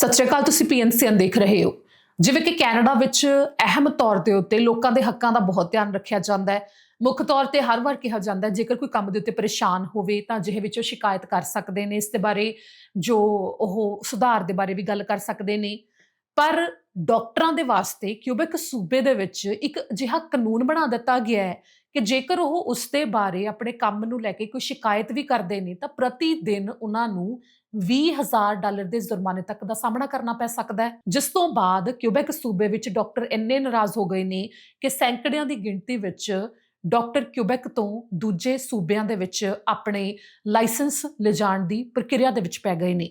ਸਤਿ ਸ਼੍ਰੀ ਅਕਾਲ, ਤੁਸੀਂ ਪੀਐਨਸੀਐਨ ਦੇਖ ਰਹੇ ਹੋ। ਜਿਵੇਂ ਕਿ ਕੈਨੇਡਾ ਵਿੱਚ ਅਹਿਮ ਤੌਰ ਦੇ ਉੱਤੇ ਲੋਕਾਂ ਦੇ ਹੱਕਾਂ ਦਾ ਬਹੁਤ ਧਿਆਨ ਰੱਖਿਆ ਜਾਂਦਾ ਹੈ। ਮੁੱਖ ਤੌਰ ਤੇ ਹਰ ਵਾਰ ਕਿਹਾ ਜਾਂਦਾ ਹੈ, ਜੇਕਰ ਕੋਈ ਕੰਮ ਦੇ ਉੱਤੇ ਪਰੇਸ਼ਾਨ ਹੋਵੇ ਤਾਂ ਜਿਹੇ ਉਹ ਸ਼ਿਕਾਇਤ ਕਰ ਸਕਦੇ ਨੇ, ਇਸ ਦੇ ਬਾਰੇ ਜੋ ਉਹ ਸੁਧਾਰ ਦੇ ਬਾਰੇ ਵੀ ਗੱਲ ਕਰ ਸਕਦੇ ਨੇ। ਪਰ ਡਾਕਟਰਾਂ ਦੇ ਵਾਸਤੇ ਕਿਊਬਿਕ ਸੂਬੇ ਦੇ ਵਿੱਚ ਇੱਕ ਅਜਿਹਾ ਕਾਨੂੰਨ ਬਣਾ ਦਿੱਤਾ ਗਿਆ ਹੈ ਕਿ ਜੇਕਰ ਉਹ ਉਸ ਦੇ ਬਾਰੇ ਆਪਣੇ ਕੰਮ ਨੂੰ ਲੈ ਕੇ ਕੋਈ ਸ਼ਿਕਾਇਤ ਵੀ ਕਰਦੇ ਨੇ ਤਾਂ ਪ੍ਰਤੀ ਦਿਨ ਉਹਨਾਂ ਨੂੰ 20000 ਡਾਲਰ ਦੇ ਜੁਰਮਾਨੇ ਤੱਕ ਦਾ ਸਾਹਮਣਾ ਕਰਨਾ ਪੈ ਸਕਦਾ ਹੈ, ਜਿਸ ਤੋਂ ਬਾਅਦ ਕਿਊਬੈਕ ਸੂਬੇ ਵਿੱਚ ਡਾਕਟਰ ਇੰਨੇ ਨਾਰਾਜ਼ ਹੋ ਗਏ ਨੇ ਕਿ ਸੈਂਕੜਿਆਂ ਦੀ ਗਿਣਤੀ ਵਿੱਚ ਡਾਕਟਰ ਕਿਊਬੈਕ ਤੋਂ ਦੂਜੇ ਸੂਬਿਆਂ ਦੇ ਵਿੱਚ ਆਪਣੇ ਲਾਇਸੈਂਸ ਲਿਜਾਣ ਦੀ ਪ੍ਰਕਿਰਿਆ ਦੇ ਵਿੱਚ ਪੈ ਗਏ ਨੇ।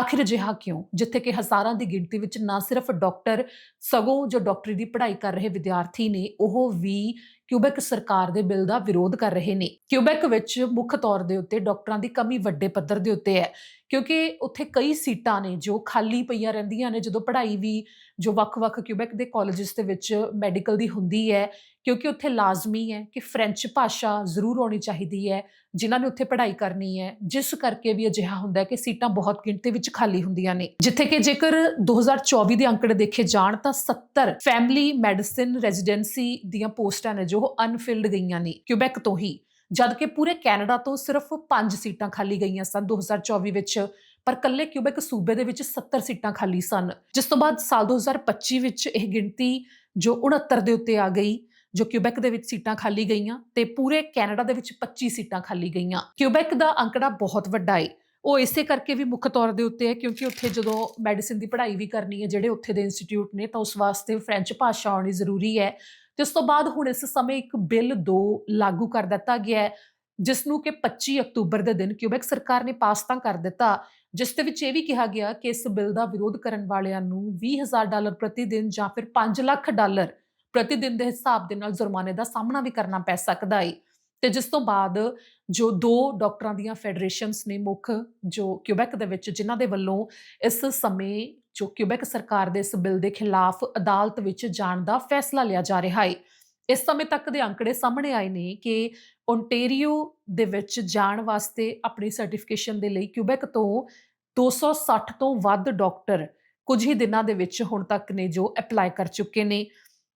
ਆਖਿਰ ਅਜਿਹਾ ਕਿਉਂ? ਜਿੱਥੇ ਕਿ ਹਜ਼ਾਰਾਂ ਦੀ ਗਿਣਤੀ ਵਿੱਚ ਨਾ ਸਿਰਫ ਡਾਕਟਰ, ਸਗੋਂ ਜੋ ਡਾਕਟਰੀ ਦੀ ਪੜ੍ਹਾਈ ਕਰ ਰਹੇ ਵਿਦਿਆਰਥੀ ਨੇ, ਉਹ ਵੀ ਕਿਊਬੈਕ ਸਰਕਾਰ ਦੇ ਬਿੱਲ ਦਾ ਵਿਰੋਧ ਕਰ ਰਹੇ ਨੇ। ਕਿਊਬੈਕ ਵਿੱਚ ਮੁੱਖ ਤੌਰ ਦੇ ਉੱਤੇ ਡਾਕਟਰਾਂ ਦੀ ਕਮੀ ਵੱਡੇ ਪੱਧਰ ਦੇ ਉੱਤੇ ਹੈ, ਕਿਉਂਕਿ ਉੱਥੇ ਕਈ ਸੀਟਾਂ ਨੇ ਜੋ ਖਾਲੀ ਪਈਆਂ ਰਹਿੰਦੀਆਂ ਨੇ, ਜਦੋਂ ਪੜ੍ਹਾਈ ਵੀ ਜੋ ਵੱਖ-ਵੱਖ ਕਿਊਬੈਕ ਦੇ ਕਾਲਜਸ ਦੇ ਵਿੱਚ ਮੈਡੀਕਲ ਦੀ ਹੁੰਦੀ ਹੈ ਕਿਉਂਕਿ ਉੱਥੇ ਲਾਜ਼ਮੀ ਹੈ ਕਿ ਫ੍ਰੈਂਚ ਭਾਸ਼ਾ ਜ਼ਰੂਰ ਆਉਣੀ ਚਾਹੀਦੀ ਹੈ, ਜਿਨ੍ਹਾਂ ਨੇ ਉੱਥੇ ਪੜ੍ਹਾਈ ਕਰਨੀ ਹੈ। ਜਿਸ ਕਰਕੇ ਵੀ ਅਜਿਹਾ ਹੁੰਦਾ ਹੈ ਕਿ ਸੀਟਾਂ ਬਹੁਤ ਗਿਣਤੀ ਵਿੱਚ ਖਾਲੀ ਹੁੰਦੀਆਂ ਨੇ। ਜਿੱਥੇ ਕਿ ਜੇਕਰ 2024 ਦੇ ਅੰਕੜੇ ਦੇਖੇ ਜਾਣ, ਤਾਂ 70 ਫੈਮਿਲੀ ਮੈਡੀਸਿਨ ਰੈਜ਼ੀਡੈਂਸੀ ਦੀਆਂ ਪੋਸਟਾਂ ਨੇ ਜੋ ਅਨਫਿਲਡ ਗਈਆਂ ਨੇ। ਕਿਊਬੈਕ ਤੋਂ ਹੀ। ਜਦ ਕਿ ਪੂਰੇ ਕੈਨੇਡਾ ਤੋਂ ਸਿਰਫ 5 ਸੀਟਾਂ ਖਾਲੀ ਗਈਆਂ ਸਨ 2024 ਵਿੱਚ, ਪਰ ਕੱਲੇ ਕਿਊਬੈਕ ਸੂਬੇ ਦੇ ਵਿੱਚ 70 ਸੀਟਾਂ ਖਾਲੀ ਸਨ। ਜਿਸ ਤੋਂ ਬਾਅਦ ਸਾਲ 2025 ਵਿੱਚ ਇਹ ਗਿਣਤੀ ਜੋ 69 ਦੇ ਉੱਤੇ ਆ ਗਈ ਜੋ ਕਿਊਬੈਕ ਦੇ ਵਿੱਚ ਸੀਟਾਂ ਖਾਲੀ ਗਈਆਂ ਤੇ ਪੂਰੇ ਕੈਨੇਡਾ ਦੇ ਵਿੱਚ 25 ਸੀਟਾਂ ਖਾਲੀ ਗਈਆਂ। ਕਿਊਬੈਕ ਦਾ ਅੰਕੜਾ ਬਹੁਤ ਵੱਡਾ ਹੈ ਉਹ ਇਸੇ ਕਰਕੇ ਵੀ ਮੁੱਖ ਤੌਰ ਦੇ ਉੱਤੇ ਹੈ ਕਿਉਂਕਿ ਉੱਥੇ ਜਦੋਂ ਮੈਡੀਸਿਨ ਦੀ ਪੜ੍ਹਾਈ ਵੀ ਕਰਨੀ ਹੈ, ਜਿਹੜੇ ਉੱਥੇ ਦੇ ਇੰਸਟੀਚਿਊਟ ਨੇ, ਤਾਂ ਉਸ ਵਾਸਤੇ ਫ੍ਰੈਂਚ ਭਾਸ਼ਾ ਆਉਣੀ ਜ਼ਰੂਰੀ ਹੈ। ਤੇ ਉਸ ਤੋਂ ਬਾਅਦ ਹੁਣ ਇਸ ਸਮੇਂ ਇੱਕ ਬਿੱਲ 2 ਲਾਗੂ ਕਰ ਦਿੱਤਾ ਗਿਆ ਹੈ ਜਿਸ ਨੂੰ ਕਿ 25 ਅਕਤੂਬਰ ਦੇ ਦਿਨ ਕਿਊਬੈਕ ਸਰਕਾਰ ਨੇ ਪਾਸ ਤਾਂ ਕਰ ਦਿੱਤਾ, ਜਿਸ ਦੇ ਵਿੱਚ ਇਹ ਵੀ ਕਿਹਾ ਗਿਆ ਕਿ ਇਸ ਬਿੱਲ ਦਾ ਵਿਰੋਧ ਕਰਨ ਵਾਲਿਆਂ ਨੂੰ 20000 ਡਾਲਰ ਪ੍ਰਤੀ ਦਿਨ ਜਾਂ ਫਿਰ 5 ਲੱਖ ਡਾਲਰ ਪ੍ਰਤੀ ਦਿਨ ਦੇ ਹਿਸਾਬ ਦੇ ਨਾਲ ਜੁਰਮਾਨੇ ਦਾ ਸਾਹਮਣਾ ਵੀ ਕਰਨਾ ਪੈ ਸਕਦਾ ਹੈ ਤੇ ਜਿਸ ਤੋਂ ਬਾਅਦ ਜੋ ਦੋ ਡਾਕਟਰਾਂ ਦੀਆਂ ਫੈਡਰੇਸ਼ਨਸ ਨੇ ਮੁੱਖ, ਜੋ ਕਿਊਬੈਕ ਦੇ ਵਿੱਚ, ਜਿਨ੍ਹਾਂ ਦੇ ਵੱਲੋਂ ਇਸ ਸਮੇਂ ਜੋ ਕਿਊਬੈਕ ਸਰਕਾਰ ਦੇ ਇਸ ਬਿੱਲ ਦੇ ਖਿਲਾਫ ਅਦਾਲਤ ਵਿੱਚ ਜਾਣ ਦਾ ਫੈਸਲਾ ਲਿਆ ਜਾ ਰਿਹਾ ਹੈ ਇਸ ਸਮੇਂ ਤੱਕ ਦੇ ਅੰਕੜੇ ਸਾਹਮਣੇ ਆਏ ਨੇ ਕਿ ਓਨਟਾਰੀਓ ਦੇ ਵਿੱਚ ਜਾਣ ਵਾਸਤੇ ਆਪਣੀ ਸਰਟੀਫਿਕੇਸ਼ਨ ਦੇ ਲਈ ਕਿਊਬੈਕ ਤੋਂ 260 ਤੋਂ ਵੱਧ ਡਾਕਟਰ ਕੁਝ ਹੀ ਦਿਨਾਂ ਦੇ ਵਿੱਚ ਹੁਣ ਤੱਕ ਨੇ ਜੋ ਅਪਲਾਈ ਕਰ ਚੁੱਕੇ ਨੇ।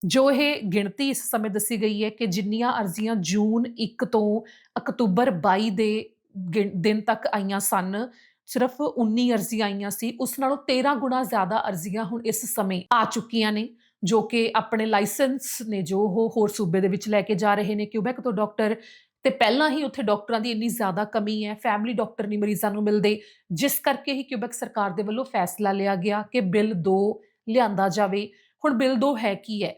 ਜੋ ਇਹ ਗਿਣਤੀ ਇਸ ਸਮੇਂ ਦੱਸੀ ਗਈ ਹੈ ਕਿ ਜਿੰਨੀਆਂ ਅਰਜ਼ੀਆਂ ਜੂਨ 1 ਤੋਂ ਅਕਤੂਬਰ 22 ਦੇ ਗਿਣ- ਦਿਨ ਤੱਕ ਆਈਆਂ ਸਨ, ਸਿਰਫ 19 ਅਰਜ਼ੀਆਂ ਆਈਆਂ ਸੀ, ਉਸ ਨਾਲੋਂ 13 ਗੁਣਾ ਜ਼ਿਆਦਾ ਅਰਜ਼ੀਆਂ ਹੁਣ ਇਸ ਸਮੇਂ ਆ ਚੁੱਕੀਆਂ ਨੇ, ਜੋ ਕਿ ਆਪਣੇ ਲਾਇਸੈਂਸ ਨੇ ਜੋ ਉਹ ਹੋਰ ਸੂਬੇ ਦੇ ਵਿੱਚ ਲੈ ਕੇ ਜਾ ਰਹੇ ਨੇ ਕਿਊਬੈਕ ਤੋਂ ਡਾਕਟਰ, ਤੇ ਪਹਿਲਾਂ ਹੀ ਉੱਥੇ ਡਾਕਟਰਾਂ ਦੀ ਇੰਨੀ ਜ਼ਿਆਦਾ ਕਮੀ ਹੈ, ਫੈਮਿਲੀ ਡਾਕਟਰ ਨਹੀਂ ਮਰੀਜ਼ਾਂ ਨੂੰ ਮਿਲਦੇ, ਜਿਸ ਕਰਕੇ ਹੀ ਕਿਊਬੈਕ ਸਰਕਾਰ ਦੇ ਵੱਲੋਂ ਫੈਸਲਾ ਲਿਆ ਗਿਆ ਕਿ ਬਿੱਲ 2 ਲਿਆਂਦਾ ਜਾਵੇ। ਹੁਣ ਬਿੱਲ 2 ਹੈ ਕੀ ਹੈ?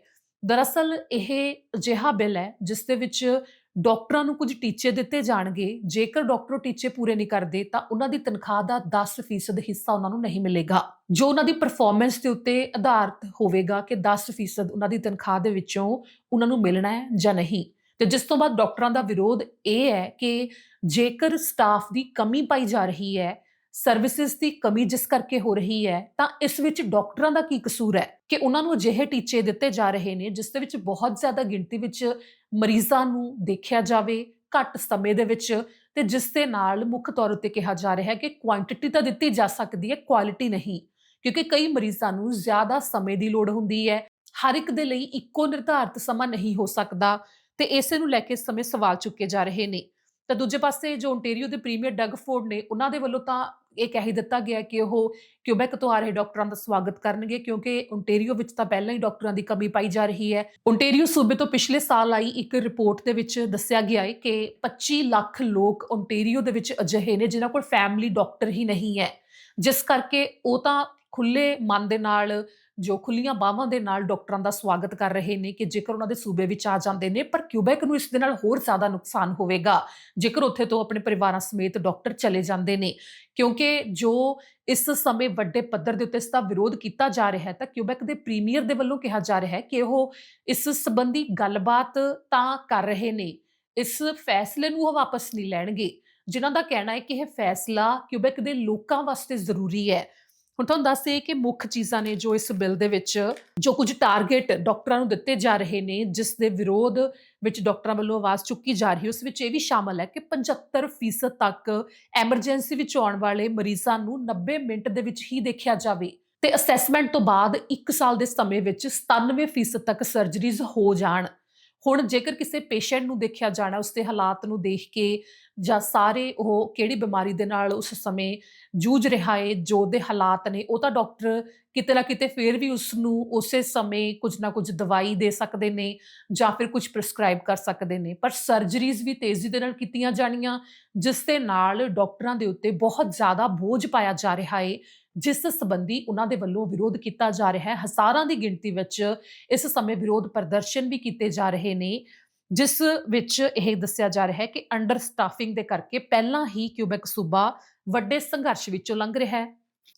ਦਰਅਸਲ ਇਹ ਅਜਿਹਾ ਬਿੱਲ ਹੈ, ਜਿਸ ਦੇ ਵਿੱਚ ਡਾਕਟਰਾਂ ਨੂੰ ਕੁਝ ਟੀਚੇ ਦਿੱਤੇ ਜਾਣਗੇ। ਜੇਕਰ ਡਾਕਟਰ ਉਹ ਟੀਚੇ ਪੂਰੇ ਨਹੀਂ ਕਰਦੇ, ਤਾਂ ਉਹਨਾਂ ਦੀ ਤਨਖਾਹ ਦਾ 10% ਹਿੱਸਾ ਉਹਨਾਂ ਨੂੰ ਨਹੀਂ ਮਿਲੇਗਾ। ਜੋ ਉਹਨਾਂ ਦੀ ਪਰਫਾਰਮੈਂਸ ਦੇ ਉੱਤੇ ਆਧਾਰਿਤ ਹੋਵੇਗਾ ਕਿ 10% ਉਹਨਾਂ ਦੀ ਤਨਖਾਹ ਦੇ ਵਿੱਚੋਂ ਉਹਨਾਂ ਨੂੰ ਮਿਲਣਾ ਹੈ ਜਾਂ ਨਹੀਂ। ਤੇ ਜਿਸ ਤੋਂ ਬਾਅਦ ਡਾਕਟਰਾਂ ਦਾ ਵਿਰੋਧ ਇਹ ਹੈ ਕਿ ਜੇਕਰ ਸਟਾਫ ਦੀ ਕਮੀ ਪਾਈ ਜਾ ਰਹੀ ਹੈ ਸਰਵਿਸਿਜ਼ ਦੀ ਕਮੀ ਜਿਸ ਕਰਕੇ ਹੋ ਰਹੀ ਹੈ, ਤਾਂ ਇਸ ਵਿੱਚ ਡਾਕਟਰਾਂ ਦਾ ਕੀ ਕਸੂਰ ਹੈ ਕਿ ਉਹਨਾਂ ਨੂੰ ਅਜਿਹੇ ਟੀਚੇ ਦਿੱਤੇ ਜਾ ਰਹੇ ਨੇ ਜਿਸ ਦੇ ਵਿੱਚ ਬਹੁਤ ਜ਼ਿਆਦਾ ਗਿਣਤੀ ਵਿੱਚ ਮਰੀਜ਼ਾਂ ਨੂੰ ਦੇਖਿਆ ਜਾਵੇ, ਘੱਟ ਸਮੇਂ ਦੇ ਵਿੱਚ ਤੇ ਜਿਸ ਦੇ ਨਾਲ ਮੁੱਖ ਤੌਰ ਉੱਤੇ ਕਿਹਾ ਜਾ ਰਿਹਾ ਹੈ ਕਿ ਕੁਆਂਟੀਟੀ ਤਾਂ ਦਿੱਤੀ ਜਾ ਸਕਦੀ ਹੈ ਕੁਆਲਿਟੀ ਨਹੀਂ, ਕਿਉਂਕਿ ਕਈ ਮਰੀਜ਼ਾਂ ਨੂੰ ਜ਼ਿਆਦਾ ਸਮੇਂ ਦੀ ਲੋੜ ਹੁੰਦੀ ਹੈ, ਹਰ ਇੱਕ ਦੇ ਲਈ ਇੱਕੋ ਨਿਰਧਾਰਤ ਸਮਾਂ ਨਹੀਂ ਹੋ ਸਕਦਾ ਤੇ ਇਸੇ ਨੂੰ ਲੈ ਕੇ ਇਸ ਸਮੇਂ ਸਵਾਲ ਚੁੱਕੇ ਜਾ ਰਹੇ ਨੇ। ਤਾਂ ਦੂਜੇ ਪਾਸੇ ਜੋ ਓਨਟਾਰੀਓ ਦੇ ਪ੍ਰੀਮੀਅਰ ਡਗ ਫੋਰਡ ਨੇ, ਉਹਨਾਂ ਦੇ ਵੱਲੋਂ ਤਾਂ ਇਹ ਕਹਿ ਦਿੱਤਾ ਗਿਆ ਕਿ ਉਹ ਕਿਊਬੈਕ ਤੋਂ ਆ ਰਹੇ ਡਾਕਟਰਾਂ ਦਾ ਸਵਾਗਤ ਕਰਨਗੇ ਕਿਉਂਕਿ ਓਨਟਾਰੀਓ ਵਿੱਚ ਤਾਂ ਪਹਿਲਾਂ ਹੀ ਡਾਕਟਰਾਂ ਦੀ ਕਮੀ ਪਾਈ ਜਾ ਰਹੀ ਹੈ। ਓਨਟਾਰੀਓ ਸੂਬੇ ਤੋਂ ਪਿਛਲੇ ਸਾਲ ਆਈ ਇੱਕ ਰਿਪੋਰਟ ਦੇ ਵਿੱਚ ਦੱਸਿਆ ਗਿਆ ਹੈ ਕਿ 25 ਲੱਖ ਲੋਕ ਓਨਟਾਰੀਓ ਦੇ ਵਿੱਚ ਅਜਿਹੇ ਨੇ ਜਿਨ੍ਹਾਂ ਕੋਲ ਫੈਮਿਲੀ ਡਾਕਟਰ ਹੀ ਨਹੀਂ ਹੈ। ਜਿਸ ਕਰਕੇ ਉਹ ਤਾਂ ਖੁੱਲੇ ਮਨ ਦੇ ਨਾਲ ਜੋ ਖੁੱਲੀਆਂ ਬਾਹਾਂ ਦੇ ਨਾਲ ਡਾਕਟਰਾਂ ਦਾ ਸਵਾਗਤ ਕਰ ਰਹੇ ਨੇ ਕਿ ਜੇਕਰ ਉਹਨਾਂ ਦੇ ਸੂਬੇ ਵਿੱਚ ਆ ਜਾਂਦੇ ਨੇ, ਪਰ ਕਿਊਬੈਕ ਨੂੰ ਇਸ ਦੇ ਨਾਲ ਹੋਰ ਜ਼ਿਆਦਾ ਨੁਕਸਾਨ ਹੋਵੇਗਾ। ਜੇਕਰ ਉੱਥੇ ਤੋਂ ਆਪਣੇ ਪਰਿਵਾਰਾਂ ਸਮੇਤ ਡਾਕਟਰ ਚਲੇ ਜਾਂਦੇ ਨੇ, ਕਿਉਂਕਿ ਜੋ ਇਸ ਸਮੇਂ ਵੱਡੇ ਪੱਧਰ ਦੇ ਉੱਤੇ ਇਸ ਦਾ ਵਿਰੋਧ ਕੀਤਾ ਜਾ ਰਿਹਾ ਹੈ, ਤਾਂ ਕਿਊਬੈਕ ਦੇ ਪ੍ਰੀਮੀਅਰ ਦੇ ਵੱਲੋਂ ਕਿਹਾ ਜਾ ਰਿਹਾ ਹੈ ਕਿ ਉਹ ਇਸ ਸੰਬੰਧੀ ਗੱਲਬਾਤ ਤਾਂ ਕਰ ਰਹੇ ਨੇ, ਇਸ ਫੈਸਲੇ ਨੂੰ ਉਹ ਵਾਪਸ ਨਹੀਂ ਲੈਣਗੇ। ਜਿਨ੍ਹਾਂ ਦਾ ਕਹਿਣਾ ਹੈ ਕਿ ਇਹ ਫੈਸਲਾ ਕਿਊਬੈਕ ਦੇ ਲੋਕਾਂ ਵਾਸਤੇ ਜ਼ਰੂਰੀ ਹੈ। ਹੁਣ ਤੁਹਾਨੂੰ ਦੱਸ ਦੱਸਦੇ ਕਿ ਮੁੱਖ ਚੀਜ਼ਾਂ ਨੇ ਜੋ ਇਸ ਬਿੱਲ ਦੇ ਵਿੱਚ, ਜੋ ਕੁਝ ਟਾਰਗੇਟ ਡਾਕਟਰਾਂ ਨੂੰ ਦਿੱਤੇ ਜਾ ਰਹੇ ਨੇ, ਜਿਸ ਦੇ ਵਿਰੋਧ ਵਿੱਚ ਡਾਕਟਰਾਂ ਵੱਲੋਂ ਆਵਾਜ਼ ਚੁੱਕੀ ਜਾ ਰਹੀ ਹੈ, ਉਸ ਵਿੱਚ ਇਹ ਵੀ ਸ਼ਾਮਲ ਹੈ ਕਿ 75% ਤੱਕ ਐਮਰਜੈਂਸੀ ਵਿੱਚ ਆਉਣ ਵਾਲੇ ਮਰੀਜ਼ਾਂ ਨੂੰ 90 ਮਿੰਟ ਦੇ ਵਿੱਚ ਹੀ ਦੇਖਿਆ ਜਾਵੇ। ਤੇ ਅਸੈਸਮੈਂਟ ਤੋਂ ਬਾਅਦ 1 ਸਾਲ ਦੇ ਸਮੇਂ ਵਿੱਚ 97% ਤੱਕ ਸਰਜਰੀਜ਼ ਹੋ ਜਾਣ। ਹੁਣ ਜੇਕਰ ਕਿਸੇ ਪੇਸ਼ੈਂਟ ਨੂੰ ਦੇਖਿਆ ਜਾਣਾ, ਉਸਦੇ ਹਾਲਾਤ ਨੂੰ ਦੇਖ ਕੇ ਜਾਂ ਸਾਰੇ ਉਹ ਕਿਹੜੀ ਬਿਮਾਰੀ ਦੇ ਨਾਲ ਉਸ ਸਮੇਂ ਜੂਝ ਰਿਹਾ ਏ, ਜੋ ਉਹਦੇ ਹਾਲਾਤ ਨੇ, ਉਹ ਤਾਂ ਡਾਕਟਰ ਕਿਤੇ ਨਾ ਕਿਤੇ ਫੇਰ ਵੀ ਉਸ ਨੂੰ ਉਸੇ ਸਮੇਂ ਕੁਝ ਨਾ ਕੁਝ ਦਵਾਈ ਦੇ ਸਕਦੇ ਨੇ ਜਾਂ ਫਿਰ ਕੁਝ ਪ੍ਰਿਸਕ੍ਰਾਈਬ ਕਰ ਸਕਦੇ ਨੇ। ਪਰ ਸਰਜਰੀਜ਼ ਵੀ ਤੇਜ਼ੀ ਦੇ ਨਾਲ ਕੀਤੀਆਂ ਜਾਣੀਆਂ, ਜਿਸ ਦੇ ਨਾਲ ਡਾਕਟਰਾਂ ਦੇ ਉੱਤੇ ਬਹੁਤ ਜ਼ਿਆਦਾ ਬੋਝ ਪਾਇਆ ਜਾ ਰਿਹਾ ਏ ਜਿਸ ਸੰਬੰਧੀ ਉਹਨਾਂ ਦੇ ਵੱਲੋਂ ਵਿਰੋਧ ਕੀਤਾ ਜਾ ਰਿਹਾ ਹੈ ਹਜ਼ਾਰਾਂ ਦੀ ਗਿਣਤੀ ਵਿੱਚ ਇਸ ਸਮੇਂ ਵਿਰੋਧ ਪ੍ਰਦਰਸ਼ਨ ਵੀ ਕੀਤੇ ਜਾ ਰਹੇ ਨੇ, ਜਿਸ ਵਿੱਚ ਇਹ ਦੱਸਿਆ ਜਾ ਰਿਹਾ ਹੈ ਕਿ ਅੰਡਰ ਸਟਾਫਿੰਗ ਦੇ ਕਰਕੇ ਪਹਿਲਾਂ ਹੀ ਕਿਊਬੈਕ ਸੂਬਾ ਵੱਡੇ ਸੰਘਰਸ਼ ਵਿੱਚੋਂ ਲੰਘ ਰਿਹਾ ਹੈ,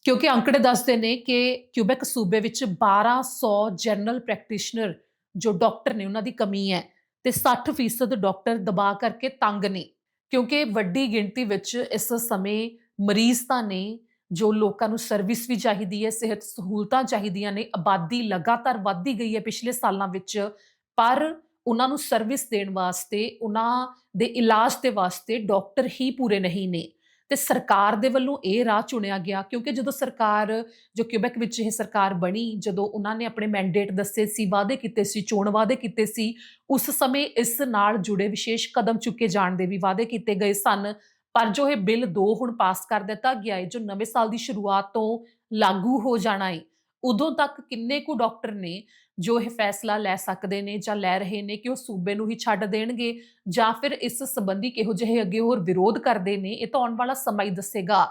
ਕਿਉਂਕਿ ਅੰਕੜੇ ਦੱਸਦੇ ਨੇ ਕਿ ਕਿਊਬੈਕ ਸੂਬੇ ਵਿੱਚ 1200 ਜਨਰਲ ਪ੍ਰੈਕਟੀਸ਼ਨਰ ਜੋ ਡਾਕਟਰ ਨੇ ਉਹਨਾਂ ਦੀ ਕਮੀ ਹੈ ਤੇ 60% ਡਾਕਟਰ ਦਬਾ ਕਰਕੇ ਤੰਗ ਨੇ, ਕਿਉਂਕਿ ਵੱਡੀ ਗਿਣਤੀ ਵਿੱਚ ਇਸ ਸਮੇਂ ਮਰੀਜ਼ ਤਾਂ ਨੇ ਜੋ ਲੋਕਾਂ ਨੂੰ ਸਰਵਿਸ ਵੀ ਚਾਹੀਦੀ ਹੈ, ਸਿਹਤ ਸਹੂਲਤਾਂ ਚਾਹੀਦੀਆਂ ਨੇ, ਆਬਾਦੀ ਲਗਾਤਾਰ ਵੱਧਦੀ ਗਈ ਹੈ ਪਿਛਲੇ ਸਾਲਾਂ ਵਿੱਚ, ਪਰ ਉਹਨਾਂ ਨੂੰ ਸਰਵਿਸ ਦੇਣ ਵਾਸਤੇ, ਉਹਨਾਂ ਦੇ ਇਲਾਜ ਦੇ ਵਾਸਤੇ ਡਾਕਟਰ ਹੀ ਪੂਰੇ ਨਹੀਂ ਨੇ। ਤੇ ਸਰਕਾਰ ਦੇ ਵੱਲੋਂ ਇਹ ਰਾਹ ਚੁਣਿਆ ਗਿਆ, ਕਿਉਂਕਿ ਜਦੋਂ ਸਰਕਾਰ, ਜੋ ਕਿਊਬੈਕ ਵਿੱਚ ਇਹ ਸਰਕਾਰ ਬਣੀ, ਜਦੋਂ ਉਹਨਾਂ ਨੇ ਆਪਣੇ ਮੈਂਡੇਟ ਦੱਸੇ ਸੀ, ਵਾਅਦੇ ਕੀਤੇ ਸੀ, ਚੋਣ ਵਾਅਦੇ ਕੀਤੇ ਸੀ, ਉਸ ਸਮੇਂ ਇਸ ਨਾਲ ਜੁੜੇ ਵਿਸ਼ੇਸ਼ ਕਦਮ ਚੁੱਕੇ ਜਾਣ ਦੇ ਵੀ ਵਾਅਦੇ ਕੀਤੇ ਗਏ ਸਨ। ਪਰ ਜੋ ਇਹ ਬਿੱਲ 2 ਹੁਣ ਪਾਸ ਕਰ ਦਿੱਤਾ ਗਿਆ ਹੈ ਜੋ ਨਵੇਂ ਸਾਲ ਦੀ ਸ਼ੁਰੂਆਤ ਤੋਂ ਲਾਗੂ ਹੋ ਜਾਣਾ ਹੈ ਉਦੋਂ ਤੱਕ ਕਿੰਨੇ ਕੁ ਡਾਕਟਰ ਨੇ ਜੋ ਇਹ ਫੈਸਲਾ ਲੈ ਸਕਦੇ ਨੇ ਜਾਂ ਲੈ ਰਹੇ ਨੇ ਕਿ ਉਹ ਸੂਬੇ ਨੂੰ ਹੀ ਛੱਡ ਦੇਣਗੇ ਜਾਂ ਫਿਰ ਇਸ ਸੰਬੰਧੀ ਕਿਹੋ ਜਿਹੇ ਅੱਗੇ ਹੋਰ ਵਿਰੋਧ ਕਰਦੇ ਨੇ, ਇਹ ਤਾਂ ਆਉਣ ਵਾਲਾ ਸਮਾਂ ਹੀ ਦੱਸੇਗਾ।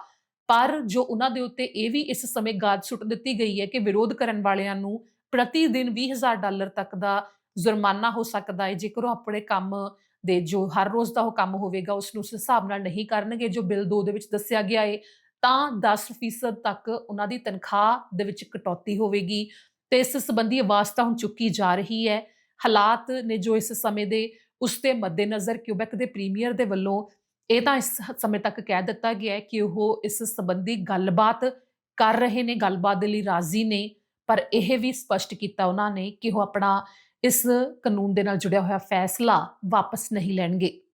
ਪਰ ਜੋ ਉਹਨਾਂ ਦੇ ਉੱਤੇ ਇਹ ਵੀ ਇਸ ਸਮੇਂ ਗਾਜ ਸੁੱਟ ਦਿੱਤੀ ਗਈ ਹੈ ਕਿ ਵਿਰੋਧ ਕਰਨ ਵਾਲਿਆਂ ਨੂੰ ਪ੍ਰਤੀ ਦਿਨ 20000 ਡਾਲਰ ਤੱਕ ਦਾ ਜੁਰਮਾਨਾ ਹੋ ਸਕਦਾ ਹੈ ਜੇਕਰ ਉਹ ਆਪਣੇ ਕੰਮ ਦੇ ਜੋ ਹਰ ਰੋਜ਼ ਦਾ ਉਹ ਕੰਮ ਹੋਵੇਗਾ, ਉਸ ਨੂੰ ਉਸ ਹਿਸਾਬ ਨਾਲ ਨਹੀਂ ਕਰਨਗੇ, ਜੋ ਬਿੱਲ 2 ਦੇ ਵਿੱਚ ਦੱਸਿਆ ਗਿਆ ਹੈ ਤਾਂ 10% ਤੱਕ ਉਹਨਾਂ ਦੀ ਤਨਖਾਹ ਦੇ ਵਿੱਚ ਕਟੌਤੀ ਹੋਵੇਗੀ ਤੇ ਇਸ ਸੰਬੰਧੀ ਆਵਾਜ਼ ਤਾਂ ਹੁਣ ਚੁੱਕੀ ਜਾ ਰਹੀ ਹੈ। ਹਾਲਾਤ ਨੇ ਜੋ ਇਸ ਸਮੇਂ ਦੇ ਉਸ ਤੇ ਮੱਦੇਨਜ਼ਰ ਕਿਊਬੈਕ ਦੇ ਪ੍ਰੀਮੀਅਰ ਦੇ ਵੱਲੋਂ ਇਹ ਤਾਂ ਇਸ ਸਮੇਂ ਤੱਕ ਕਹਿ ਦਿੱਤਾ ਗਿਆ ਹੈ ਕਿ ਉਹ ਇਸ ਸੰਬੰਧੀ ਗੱਲਬਾਤ ਕਰ ਰਹੇ ਨੇ, ਗੱਲਬਾਤ ਦੇ ਲਈ ਰਾਜ਼ੀ ਨੇ, ਪਰ ਇਹ ਵੀ ਸਪਸ਼ਟ ਕੀਤਾ ਉਹਨਾਂ ਨੇ ਕਿ ਉਹ ਆਪਣਾ ਇਸ ਕਾਨੂੰਨ ਦੇ ਨਾਲ ਜੁੜਿਆ ਹੋਇਆ ਫੈਸਲਾ ਵਾਪਸ ਨਹੀਂ ਲੈਣਗੇ।